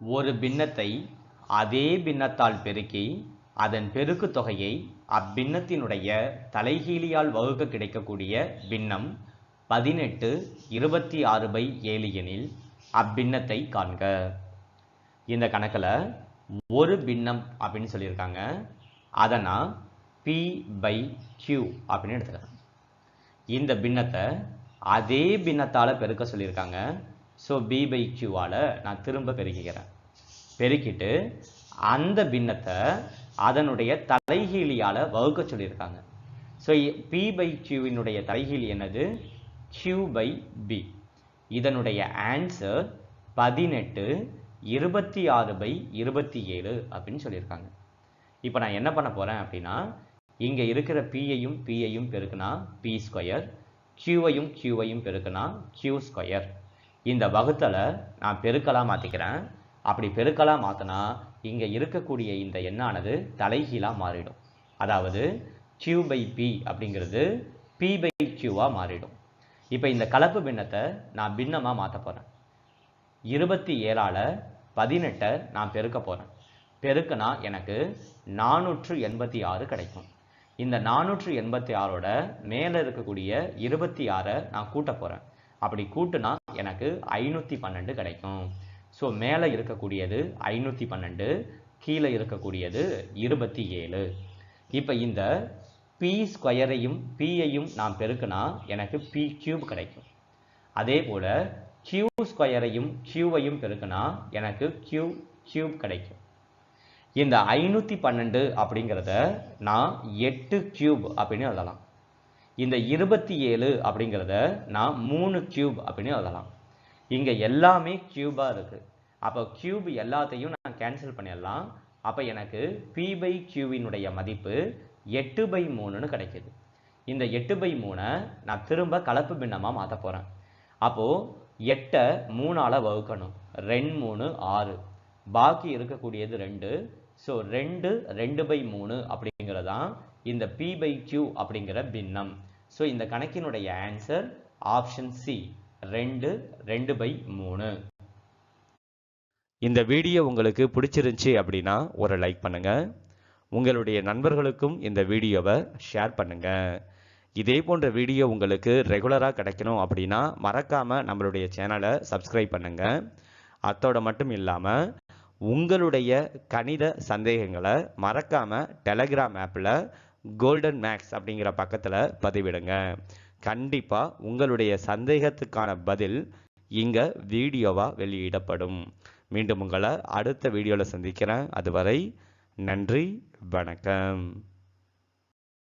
ஒரு பின்னத்தை அதே பின்னத்தால் பெருக்கி அதன் பெருக்கு தொகையை அப்பின்னத்தினுடைய தலைகீழியால் வகுக்க கிடைக்கக்கூடிய பின்னம் பதினெட்டு இருபத்தி ஆறு பை ஏழு எனில் அப்பின்னத்தை காண்க. இந்த கணக்கில் ஒரு பின்னம் அப்படின்னு சொல்லியிருக்காங்க. அதை நான் பி பை கியூ அப்படின்னு எடுத்துக்கிறேன் இந்த பின்னத்தை அதே பின்னத்தால் பெருக்க சொல்லியிருக்காங்க. ஸோ பி பை கியூவால் நான் திரும்ப பெருக்கிக்கிறேன். பெருக்கிட்டு அந்த பின்னத்தை அதனுடைய தலைகீழியால் வகுக்க சொல்லியிருக்காங்க. ஸோ பி பை கியூவினுடைய தலைகீழி என்னது? கியூ பை பி இதனுடைய ஆன்சர் பதினெட்டு இருபத்தி ஆறு பை இருபத்தி ஏழு அப்படின்னு சொல்லியிருக்காங்க. இப்போ நான் என்ன பண்ண போகிறேன் அப்படின்னா இங்கே இருக்கிற பியையும் பியையும் பெருக்குனா பி ஸ்கொயர் கியூவையும் கியூவையும் பெருக்குனா கியூ ஸ்கொயர் இந்த வகுத்தலை நான் பெருக்கலாக மாற்றிக்கிறேன் அப்படி பெருக்கலாக மாற்றினா இங்கே இருக்கக்கூடிய இந்த எண்ணானது தலைகீழாக மாறிடும். அதாவது கியூ பை பி அப்படிங்கிறது பி பை கியூவாக மாறிடும். இப்போ இந்த கலப்பு பின்னத்தை நான் பின்னமாக மாற்ற போகிறேன் இருபத்தி ஏழால் பதினெட்டை நான் பெருக்க போகிறேன் பெருக்குனா எனக்கு நானூற்று எண்பத்தி ஆறு கிடைக்கும். இந்த நானூற்று எண்பத்தி ஆறோட மேலே இருக்கக்கூடிய இருபத்தி ஆறை நான் கூட்ட போகிறேன் அப்படி கூட்டுனா எனக்கு ஐநூற்றி பன்னெண்டு கிடைக்கும். ஸோ மேலே இருக்கக்கூடியது ஐநூற்றி பன்னெண்டு கீழே இருக்கக்கூடியது இருபத்தி ஏழு. இப்போ இந்த பி ஸ்கொயரையும் பியையும் நான் பெருக்கினா எனக்கு பி கியூப் கிடைக்கும். அதே போல் கியூ ஸ்கொயரையும் கியூவையும் பெருக்கினா எனக்கு கியூ கியூப் கிடைக்கும். இந்த ஐநூற்றி பன்னெண்டு அப்படிங்கிறத நான் எட்டு கியூப் அப்படின்னு எழுதலாம். இந்த இருபத்தி ஏழு அப்படிங்கிறத நான் மூணு கியூப் அப்படின்னு எழுதலாம். இங்கே எல்லாமே கியூபாக இருக்குது அப்போ கியூப் எல்லாத்தையும் நான் கேன்சல் பண்ணிடலாம். அப்போ எனக்கு பி பை கியூவினுடைய மதிப்பு எட்டு பை மூணுன்னு கிடைக்கிது. இந்த எட்டு பை மூணை நான் திரும்ப கலப்பு பின்னமாக மாற்ற போகிறேன் அப்போது எட்டை மூணால் வகுக்கணும். ரெண்டு மூணு ஆறு. பாக்கி இருக்கக்கூடியது ரெண்டு. ஸோ ரெண்டு ரெண்டு பை மூணு அப்படிங்கிறது தான் இந்த பி பை கியூ அப்படிங்கிற பின்னம். ஸோ இந்த கணக்கினுடைய ஆன்சர் ஆப்ஷன் சி ரெண்டு ரெண்டு பை மூணு. இந்த வீடியோ உங்களுக்கு பிடிச்சிருந்துச்சி அப்படின்னா ஒரு லைக் பண்ணுங்க. உங்களுடைய நண்பர்களுக்கும் இந்த வீடியோவை ஷேர் பண்ணுங்க. இதே போன்ற வீடியோ உங்களுக்கு ரெகுலராக கிடைக்கணும் அப்படின்னா மறக்காமல் நம்மளுடைய சேனலை சப்ஸ்கிரைப் பண்ணுங்க. அத்தோட மட்டும் இல்லாமல் உங்களுடைய கணித சந்தேகங்களை மறக்காமல் டெலகிராம் ஆப்பில் கோல்டன் மேக்ஸ் அப்படிங்கிற பக்கத்தில் பதிவிடுங்க. கண்டிப்பாக உங்களுடைய சந்தேகத்துக்கான பதில் இங்கே வீடியோவாக வெளியிடப்படும். மீண்டும் உங்களை அடுத்த வீடியோவில் சந்திக்கிறேன். அதுவரை நன்றி வணக்கம்.